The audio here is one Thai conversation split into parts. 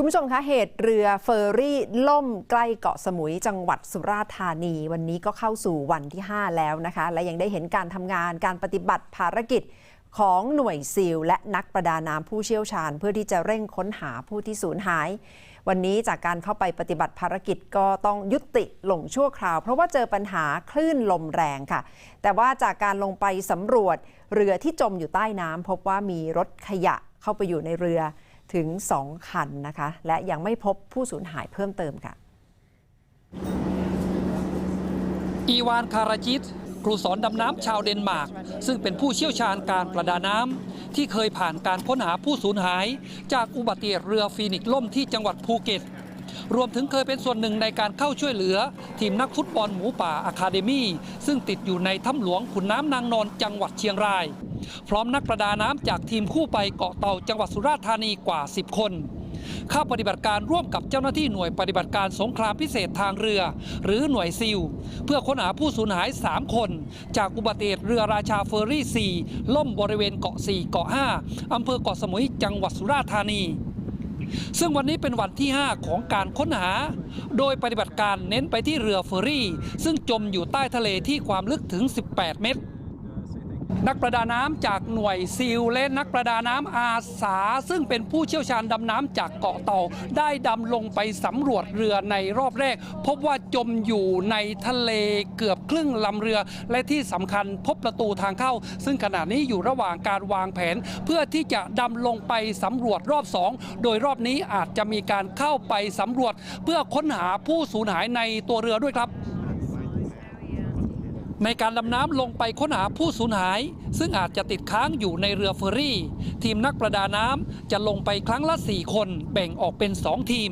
คุณผู้ชมคะเหตุเรือเฟอร์รี่ล่มใกล้เกาะสมุยจังหวัดสุราษฎร์ธานี วันนี้ก็เข้าสู่วันที่ 5 แล้วนะคะ และยังได้เห็นการทำงานการปฏิบัติภารกิจของหน่วยซีลและนักประดาน้ำผู้เชี่ยวชาญ เพื่อที่จะเร่งค้นหาผู้ที่สูญหาย วันนี้จากการเข้าไปปฏิบัติภารกิจก็ต้องยุติลงชั่วคราว เพราะว่าเจอปัญหาคลื่นลมแรงค่ะ แต่ว่าจากการลงไปสำรวจเรือที่จมอยู่ใต้น้ำพบว่ามีรถขยะเข้าไปอยู่ในเรือ ถึง 2 คันนะคะ และยังไม่พบผู้สูญหายเพิ่มเติมค่ะ อีวานคาราจิต ครูสอนดำน้ำชาวเดนมาร์ก ซึ่งเป็นผู้เชี่ยวชาญการประดาน้ำที่เคยผ่านการค้นหาผู้สูญหาย จากอุบัติเหตุเรือฟีนิกซ์ล่มที่จังหวัดภูเก็ต รวมถึงเคยเป็นส่วนหนึ่งในการเข้าช่วยเหลือ ทีมนักฟุตบอลหมูป่าอะคาเดมี่ซึ่งติดอยู่ในถ้ำหลวงขุนน้ำนางนอนจังหวัดเชียงราย พร้อมนักประดาน้ำจากทีมคู่ไปเกาะเต่าจังหวัดสุราษฎร์ธานีกว่า 10 คนเข้าปฏิบัติการร่วมกับเจ้าหน้าที่หน่วยปฏิบัติการสงครามพิเศษทางเรือ หรือหน่วยซิล เพื่อค้นหาผู้สูญหาย 3 คน จากอุบัติเหตุเรือราชาเฟอร์รี่ 4 ล่มบริเวณเกาะ 4 เกาะ 5 อำเภอเกาะสมุยจังหวัดสุราษฎร์ธานี ซึ่งวันนี้เป็นวันที่ 5 ของการค้นหา โดยปฏิบัติการเน้นไปที่เรือเฟอร์รี่ ซึ่งจมอยู่ใต้ทะเลที่ความลึกถึง 18 เมตร นักประดาน้ำจากหน่วยซิลและนักประดาน้ำอาสา ซึ่งเป็นผู้เชี่ยวชาญดำน้ำจากเกาะเต่า ได้ดำลงไปสำรวจเรือในรอบแรก พบว่าจมอยู่ในทะเลเกือบครึ่งลำเรือ และที่สำคัญพบประตูทางเข้า ซึ่งขณะนี้อยู่ระหว่างการวางแผน เพื่อที่จะดำลงไปสำรวจรอบสองโดยรอบนี้อาจจะมีการเข้าไปสำรวจ เพื่อค้นหาผู้สูญหายในตัวเรือด้วยครับ ในการดำน้ำลงไปค้นหาผู้สูญหาย ซึ่งอาจจะติดค้างอยู่ในเรือเฟอร์รี่ ทีมนักประดาน้ำจะลงไปครั้งละ 4 คนแบ่งออกเป็น 2 ทีม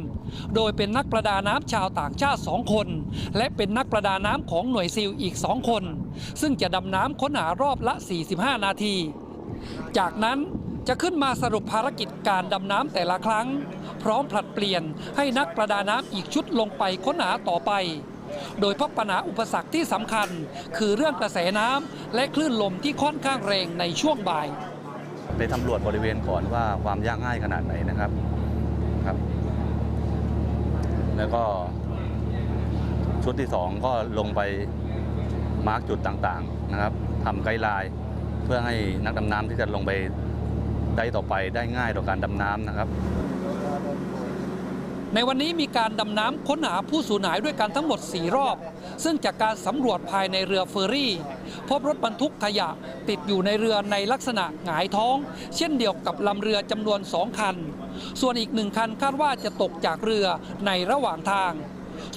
โดยเป็นนักประดาน้ำชาวต่างชาติ 2 คน และเป็นนักประดาน้ำของหน่วยซิลอีก 2 คน ซึ่งจะดำน้ำค้นหารอบละ 45 นาที จากนั้นจะขึ้นมาสรุปภารกิจการดำน้ำแต่ละครั้ง พร้อมผลัดเปลี่ยนให้นักประดาน้ำอีกชุดลงไปค้นหาต่อไป โดยพบปัญหาอุปสรรคที่สำคัญ คือเรื่องกระแสน้ำและคลื่นลมที่ค่อนข้างแรงในช่วงบ่าย ไปสำรวจบริเวณก่อนว่าความยากง่ายขนาดไหนนะครับครับ แล้วก็ชุดที่สองก็ลงไปมาร์กจุดต่างๆนะครับทำไกด์ไลน์เพื่อให้นักดำน้ำที่จะลงไปได้ต่อไปได้ง่ายต่อการดำน้ำนะครับ ในวันนี้มีการดำน้ำค้นหาผู้สูญหายด้วยกันทั้งหมด 4 รอบ ซึ่งจากการสำรวจภายในเรือเฟอร์รี่ พบรถบรรทุกขยะติดอยู่ในเรือในลักษณะหงายท้อง เช่นเดียวกับลำเรือจำนวน 2 คัน ส่วนอีกหนึ่งคันคาดว่าจะตกจากเรือในระหว่างทาง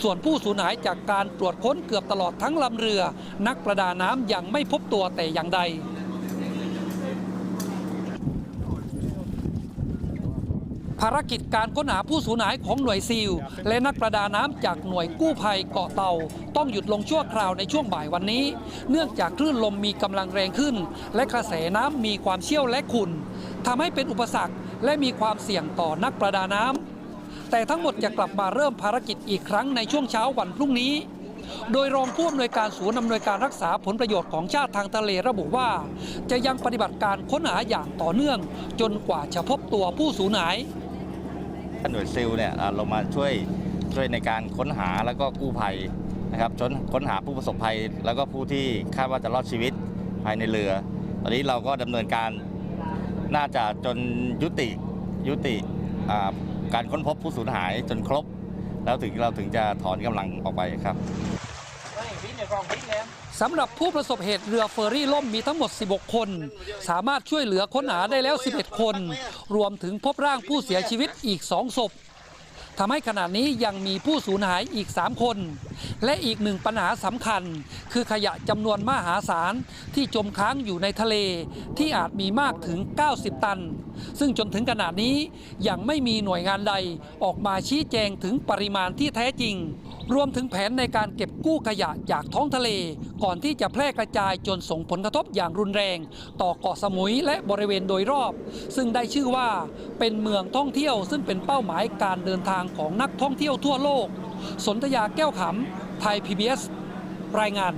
ส่วนผู้สูญหายจากการตรวจค้นเกือบตลอดทั้งลำเรือ นักประดาน้ำยังไม่พบตัวแต่อย่างใด ภารกิจการค้นหาผู้สูญหายของหน่วยซีล และนักประดาน้ำจากหน่วยกู้ภัยเกาะเต่า ต้องหยุดลงชั่วคราวในช่วงบ่ายวันนี้ เนื่องจากคลื่นลมมีกำลังแรงขึ้น และกระแสน้ำมีความเชี่ยวและขุ่นทำให้เป็นอุปสรรคและมีความเสี่ยงต่อนักประดาน้ำแต่ทั้งหมดจะกลับมาเริ่มภารกิจอีกครั้งในช่วงเช้าวันพรุ่งนี้โดยรองผู้อำนวยการศูนย์อำนวยการรักษาผลประโยชน์ของชาติทางทะเลระบุว่า จะยังปฏิบัติการค้นหาอย่างต่อเนื่อง จนกว่าจะพบตัวผู้สูญหาย หน่วยซิลเนี่ยเรามาช่วยช่วยในการค้นหาแล้วก็กู้ภัยนะครับจนค้นหาผู้ประสบภัย แล้วก็ผู้ที่คาดว่าจะรอดชีวิตภายในเรือ ตอนนี้เราก็ดำเนินการน่าจะจนยุติยุติการค้นพบผู้สูญหายจนครบ แล้วถึงเราถึงจะถอนกำลังออกไปครับ สำหรับผู้ประสบเหตุเรือเฟอร์รี่ล่มมีทั้งหมด 16 คน สามารถช่วยเหลือค้นหาได้แล้ว 11 คน รวมถึงพบร่างผู้เสียชีวิตอีก 2 ศพทำให้ขณะนี้ยังมีผู้สูญหายอีก 3 คน และอีกหนึ่งปัญหาสำคัญ คือขยะจำนวนมหาศาลที่จมค้างอยู่ในทะเลที่อาจมีมากถึง 90 ตัน ซึ่งจนถึงขณะนี้ยังไม่มีหน่วยงานใดออกมาชี้แจงถึงปริมาณที่แท้จริง รวมถึงแผนในการเก็บกู้ขยะจากท้องทะเล ก่อนที่จะแพร่กระจายจนส่งผลกระทบอย่างรุนแรง ต่อเกาะสมุยและบริเวณโดยรอบ ซึ่งได้ชื่อว่าเป็นเมืองท่องเที่ยว ซึ่งเป็นเป้าหมายการเดินทางของนักท่องเที่ยวทั่วโลก สนธยาแก้วขำ ไทย PBS รายงาน